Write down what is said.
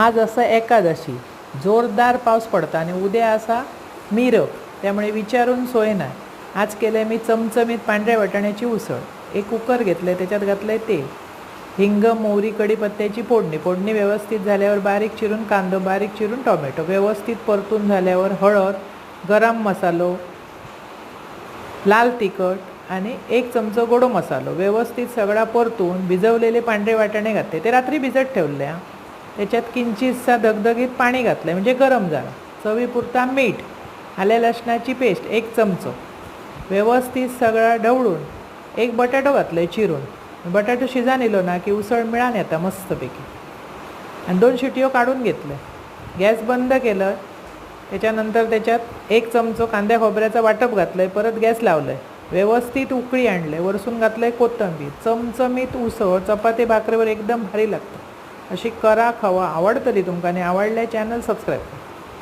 आज असं एकादशी. जोरदार पाऊस पडता आणि उद्या असा मिरक त्यामुळे विचारून सोय नाही. आज केलं मी चमचमीत पांढऱ्या वाटाण्याची उसळ. एक कुकर घेतलं त्याच्यात घातलं आहे तेल. हिंग मोहरी कढीपत्त्याची फोडणी. फोडणी व्यवस्थित झाल्यावर बारीक चिरून कांदो बारीक चिरून टोमॅटो. व्यवस्थित परतून झाल्यावर हळद गरम मसालो लाल तिखट आणि एक चमचो गोडो मसालो. व्यवस्थित सगळा परतून भिजवलेले पांढरे वाटाणे घातले. ते रात्री भिजत ठेवले हा. त्याच्यात किंचितसा धगधगीत पाणी घातलं म्हणजे गरम झालं. चवीपुरता मीठ आल्या लसणाची पेस्ट एक चमचो. व्यवस्थित सगळा ढवळून एक बटाटो घातलं चिरून. बटाटो शिजा नेलो ना की उसळ मिळान येता मस्तपैकी. आणि दोन शिटयो काढून घेतले. गॅस बंद केलं. त्याच्यानंतर त्याच्यात एक चमचो कांद्या खोबऱ्याचं वाटप घातलं आहे परत गॅस लावलं आहे व्यवस्थित उकळी आणले वरसून घातलं आहे कोथंबीर. चमचमीत उसळ चपाती भाकरीवर एकदम भारी लागतं. अशी करा खावा आवडतली तुमकां आनी आवडले चॅनल सबस्क्रायब करा.